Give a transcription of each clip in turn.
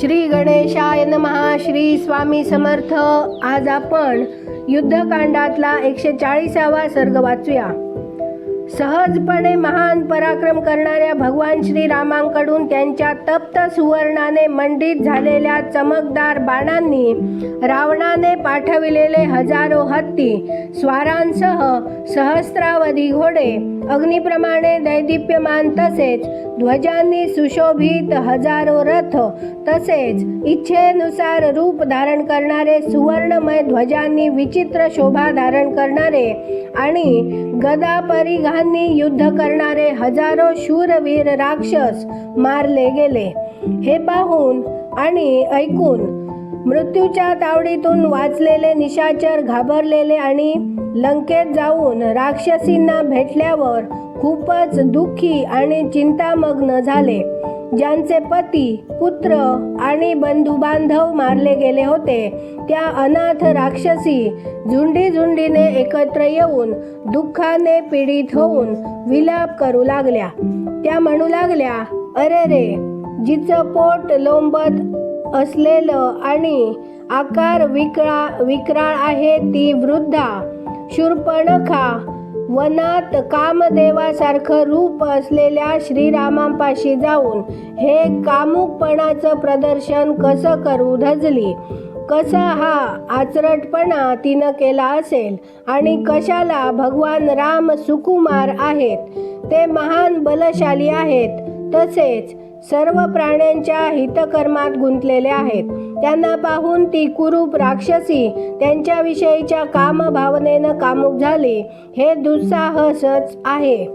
श्री गणेशाय नमहा श्री स्वामी समर्थ. आज आपण युद्धकांडातला एकशे चाळीसावा सर्ग वाचूया. सहजपणे महान पराक्रम करणाऱ्या भगवान श्रीरामांकडून त्यांच्या तप्त सुवर्णाने मंडित झालेल्या चमकदार बाणांनी रावणाने पाठविलेले हजारो हत्ती स्वारांसह सहस्रावधी घोडे अग्निप्रमाणे दैदिप्यमान तसेच ध्वजांनी सुशोभित हजारो रथ तसेच इच्छेनुसार रूप धारण करणारे सुवर्णमय ध्वजांनी विचित्र शोभा धारण करणारे आणि गदा परिघांनी युद्ध करणारे हजारो शूरवीर राक्षस मारले गेले. हे पाहून आणि ऐकून मृत्यूच्या तावडीतून वाचलेले निशाचर घाबरलेले आणि लंकेत जाऊन राक्षसींना भेटल्यावर खूपच दुःखी आणि चिंतामग्न झाले. ज्यांचे पती पुत्र आणि बंधू बांधव मारले गेले होते त्या अनाथ राक्षसी झुंडी झुंडीने एकत्र येऊन दुःखाने पीडित होऊन विलाप करू लागल्या. त्या म्हणू लागल्या अरे रे जिचं पोट लोंबत असलेलं आणि आकार विकळा विक्राळ आहे ती वृद्धा. शूर्पणखा वनात कामदेवासारखं रूप असलेल्या श्रीरामांपाशी जाऊन हे कामुकपणाचं प्रदर्शन कसं करू धजली? कसा हा आचरटपणा तिनं केला असेल आणि कशाला भगवान राम सुकुमार आहेत? ते महान बलशाली आहेत. तसेच सर्व प्राण्यांच्या हितकर्मात गुंतलेले आहेत. त्यांना पाहून ती कुरूप राक्षसी त्यांच्याविषयीच्या कामभावनेनं कामुक झाली. हे दुस्साहसच आहे.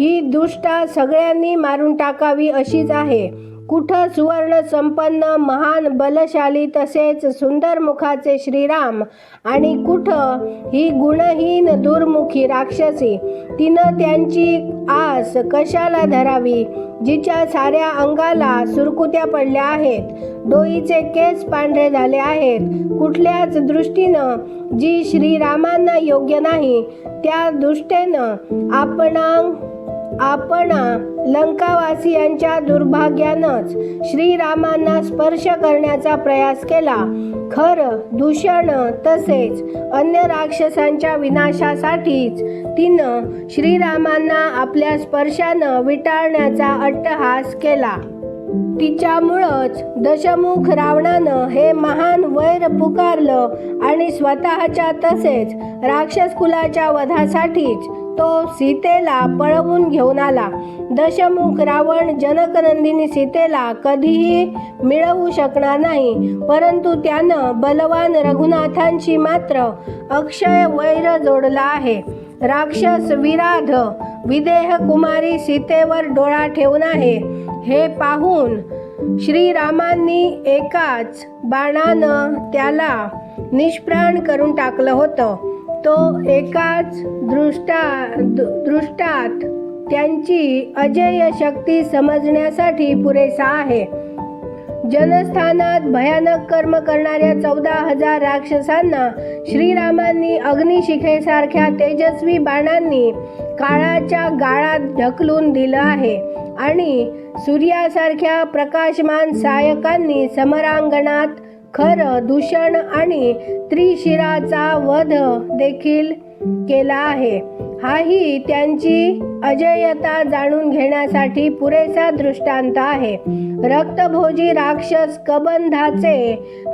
ही दुष्टा सगळ्यांनी मारून टाकावी अशीच आहे. कुठं सुवर्ण संपन्न महान बलशाली तसेच सुंदर मुखाचे श्रीराम? आणि कुठं ही गुणहीन दुर्मुखी राक्षसी? तिनं त्यांची आस कशाला धरावी? जिच्या साऱ्या अंगाला सुरकुत्या पडल्या आहेत डोईचे केस पांढरे झाले आहेत कुठल्याच दृष्टीनं जी श्रीरामांना योग्य नाही त्या दृष्टेनं आपण आपणा लंकावासियांच्या दुर्भाग्यानंच श्रीरामांना स्पर्श करण्याचा प्रयास केला. खरं दूषण तसेच अन्य राक्षसांच्या विनाशासाठीच तिनं श्रीरामांना आपल्या स्पर्शानं विटाळण्याचा अट्टहास केला. तिच्यामुळंच दशमुख रावणानं हे महान वैर पुकारलं आणि स्वतःच्या तसेच राक्षसकुलाच्या वधासाठीच तो सीतेला पळवून घेऊन आला. दशमुख रावण जनकनंदिनी सीतेला कधीही मिळवू शकणार नाही. परंतु त्यानं बलवान रघुनाथांशी मात्र अक्षय वैर जोडला आहे. राक्षस विराध विदेह कुमारी सीतेवर डोळा ठेवून आहे. हे पाहून श्रीरामांनी एकाच बाणानं त्याला निष्प्राण करून टाकलं होतं. तो एकाच दृष्टा दृ- दृष्टात. त्यांची अजय शक्ती समजण्यासाठी पुरेसा आहे. जनस्थानात भयानक कर्म करणाऱ्या चौदा हजार राक्षसांना श्रीरामांनी अग्निशिखेसारख्या तेजस्वी बाणांनी काळाच्या गाळात ढकलून दिलं आहे आणि सूर्यासारख्या प्रकाशमान सायकांनी समरांगणात खर दूषण आणि त्रिशिराचा वध देखील केला आहे. हाही त्यांची अजयता जाणून घेण्यासाठी पुरेसा दृष्टांत आहे. रक्तभोजी राक्षस कबंधाचे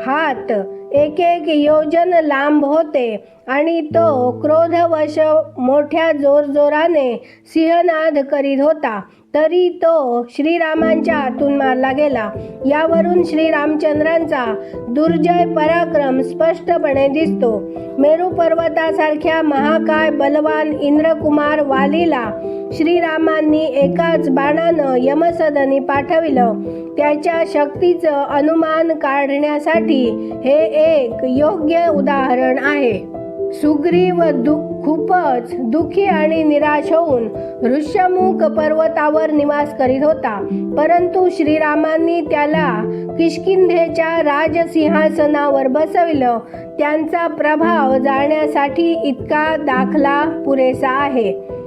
हात एक एक योजन लांब होते आणि तो क्रोधवश मोठ्या जोरजोराने सिंहनाद करीत होता. तरी तो श्रीरामांच्या हातून मारला गेला. यावरून श्रीरामचंद्रांचा दुर्जय पराक्रम स्पष्टपणे दिसतो. मेरू पर्वतासारख्या महाकाय बलवान इंद्रकुमार वालीला श्रीरामांनी एकाच बाणानं यमसदनी पाठविलं. त्याच्या शक्तीचं अनुमान काढण्यासाठी हे एक योग्य उदाहरण आहे. सुग्रीव दु खूपच दुःखी आणि निराश होऊन ऋष्यमुख पर्वतावर निवास करीत होता. परंतु श्रीरामांनी त्याला किष्किंधेच्या राजसिंहासनावर बसविलं. त्यांचा प्रभाव जाण्यासाठी इतका दाखला पुरेसा आहे.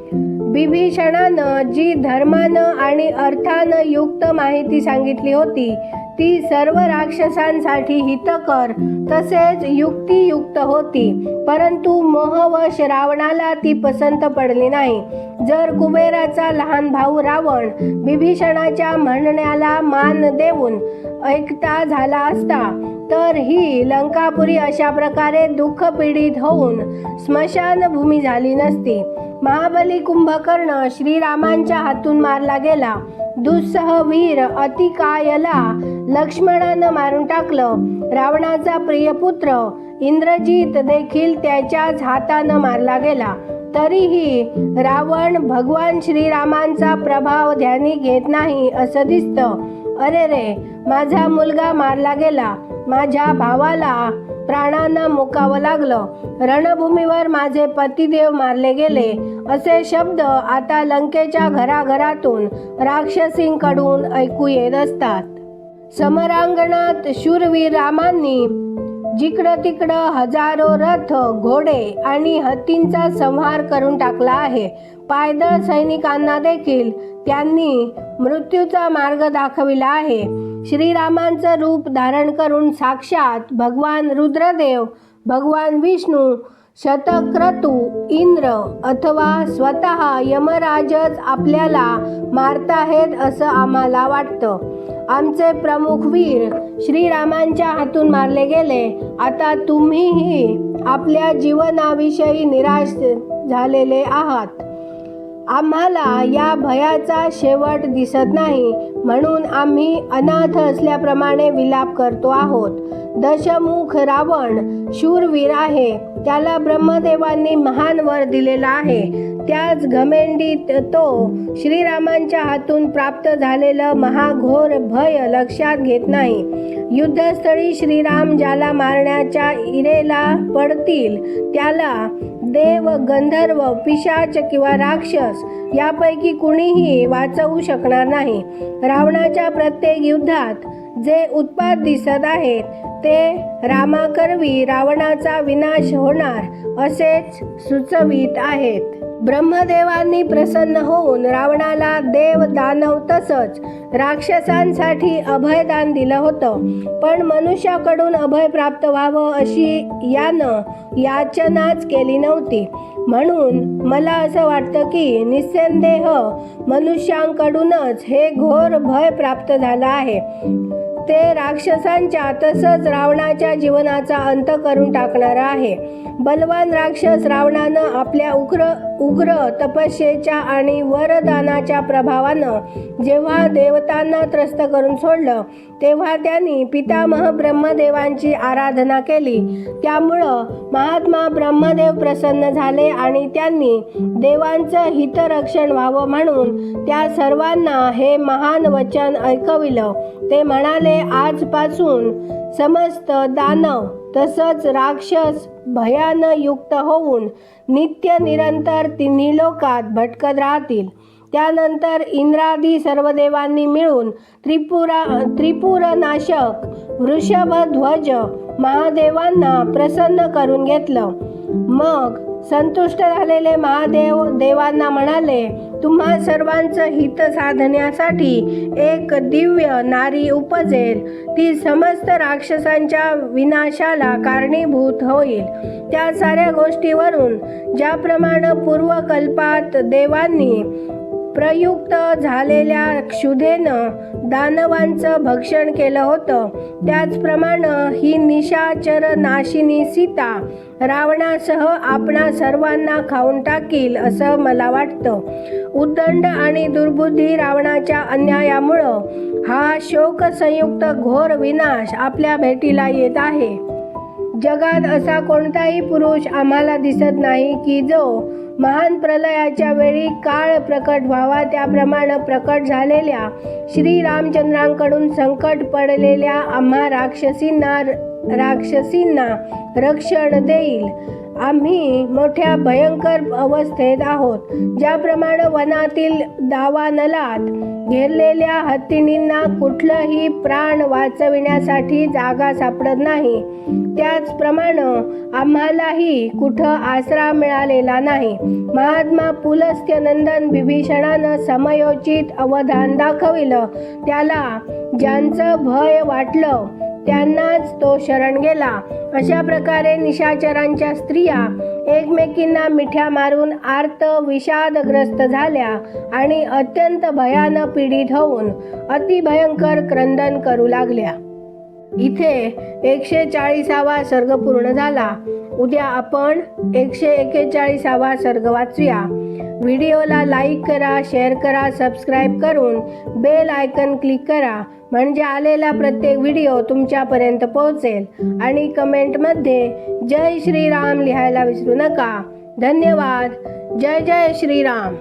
विभीषणानं जी धर्मानं आणि अर्थानं युक्त माहिती सांगितली होती ती सर्व राक्षसांसाठी हितकर तसेच युक्तियुक्त होती. परंतु मोहवश रावणाला ती पसंत पडली नाही. जर कुबेराचा लहान भाऊ रावण बिभीषणाच्या म्हणण्याला मान देऊन ऐकता झाला असता तर ही लंकापुरी अशा प्रकारे दुःख पीडित होऊन स्मशानभूमी झाली नसती. महाबली कुंभकर्ण श्रीरामांच्या हातून मारला गेला. दुस्सह वीर अतिकायला लक्ष्मणानं मारून टाकलं. रावणाचा प्रिय पुत्र देखील त्याच्याच हातानं मारला गेला. तरीही रावण भगवान श्रीरामांचा प्रभाव ध्यानी घेत नाही असं दिसतं. अरे रे माझा मुलगा मारला गेला. माझ्या भावाला प्राणांना मुकावं लागलं. रणभूमीवर माझे पतिदेव मारले गेले. असे शब्द आता लंकेच्या घराघरातून राक्षसींकडून ऐकू येत असतात. समरांगणात शूरवीर रामांनी जिकडं तिकडं हजारो रथ घोडे आणि हत्तींचा संहार करून टाकला आहे. पायदळ सैनिकांना देखील त्यांनी मृत्यूचा मार्ग दाखविला आहे. श्रीरामांचं रूप धारण करून साक्षात भगवान रुद्रदेव भगवान विष्णू शतक्रतू इंद्र अथवा स्वतः यमराजच आपल्याला मारताहेत असं आम्हाला वाटतं. आमचे प्रमुख वीर श्रीरामांच्या हातून मारले गेले. आता तुम्हीही आपल्या जीवनाविषयी निराश झालेले आहात. आम्हाला या भयाचा शेवट दिसत नाही म्हणून आम्ही अनाथ असल्याप्रमाणे विलाप करतो आहोत. दशमुख रावण शूरवीर आहे. त्याला ब्रह्मदेवांनी महान वर दिलेला आहे. त्याच घमेंडीत तो श्रीरामांच्या हातून प्राप्त झालेलं महाघोर भय लक्षात घेत नाही. युद्धस्थळी श्रीराम ज्याला मारण्याच्या इरेला पडतील त्याला देव गंधर्व पिशाच किंवा राक्षस यापैकी कुणीही वाचवू शकणार नाही. रावणाच्या प्रत्येक युद्धात जे उत्पाद दिसत आहेत ते रामाकरवी रावणाचा विनाश होणार असेच सुचवित आहेत. ब्रह्मदेवांनी प्रसन्न होऊन रावणाला देव दानव तसंच राक्षसांसाठी अभयदान दिलं होतं. पण मनुष्याकडून अभय प्राप्त व्हावं अशी यानं याचनाच केली नव्हती. म्हणून मला असं वाटतं की निस्संदेह मनुष्यांकडूनच हे घोर भय प्राप्त झालं आहे. ते राक्षसांच्या तसंच रावणाच्या जीवनाचा अंत करून टाकणार आहे. बलवान राक्षस रावणानं आपल्या उग्र उग्र तपस्येच्या आणि वरदानाच्या प्रभावानं जेव्हा देवतांना त्रस्त करून सोडलं तेव्हा त्यांनी पितामह ब्रह्मदेवांची आराधना केली. त्यामुळं महात्मा ब्रह्मदेव प्रसन्न झाले आणि त्यांनी देवांचं हितरक्षण व्हावं म्हणून त्या सर्वांना हे महान वचन ऐकविलं. ते म्हणाले आजपासून समस्त दानव तसंच राक्षस भयानं युक्त होऊन नित्य निरंतर तिन्ही लोकात भटकत राहतील. त्यानंतर इंद्रादी सर्व देवांनी मिळून त्रिपुरा त्रिपुरनाशक वृषभ वृषभध्वज महादेवांना प्रसन्न करून घेतलं. मग संतुष्ट झालेले महादेव देवांना म्हणाले तुम्हा सर्वांचं हित साधण्यासाठी एक दिव्य नारी उपजेल. ती समस्त राक्षसांच्या विनाशाला कारणीभूत होईल. त्या साऱ्या गोष्टीवरून ज्याप्रमाणे पूर्वकल्पात देवांनी प्रयुक्त झालेल्या क्षुधेनं दानवांचं भक्षण केलं होतं. त्याचप्रमाणे ही निशाचर नाशिनी सीता रावणासह आपणा सर्वांना खाऊन टाकील असं मला वाटतं. उद्दंड आणि दुर्बुद्धी रावणाच्या अन्यायामुळं हा शोकसंयुक्त घोर विनाश आपल्या भेटीला येत आहे. जगात असा कोणताही पुरुष आम्हाला दिसत नाही की जो महान प्रलयाच्या वेळी काळ प्रकट व्हावा. त्याप्रमाणे प्रकट झालेल्या श्रीरामचंद्रांकडून संकट पडलेल्या आम्हा राक्षसींना राक्षसींना रक्षण देईल. आम्ही मोठ्या भयंकर अवस्थेत आहोत. ज्याप्रमाणे वनातील दावानलात घेरलेल्या हत्तीणींना कुठलंही प्राण वाचविण्यासाठी जागा सापडत नाही. त्याचप्रमाणे आम्हालाही कुठं आसरा मिळालेला नाही. महात्मा पुलस्त्यनंदन विभीषणानं समयोचित अवधान दाखविलं. त्याला ज्यांचं भय वाटलं त्यांनाच तो शरण गेला. अशा प्रकारे निशाचरांच्या स्त्रिया एकमेकींना मिठ्या मारून आर्त विषादग्रस्त झाल्या आणि अत्यंत भयानं पीडित होऊन अतिभयंकर क्रंदन करू लागल्या. इथे एकशे चाळीसावा सर्ग पूर्ण झाला. उद्या आपण एकशे एकेचाळीसावा सर्ग वाचूया. व्हिडिओला लाईक करा शेअर करा सबस्क्राईब करून बेल आयकन क्लिक करा. म्हणजे आलेला प्रत्येक व्हिडिओ तुमच्यापर्यंत पोहोचेल आणि कमेंटमध्ये जय श्रीराम लिहायला विसरू नका. धन्यवाद. जय जय श्रीराम.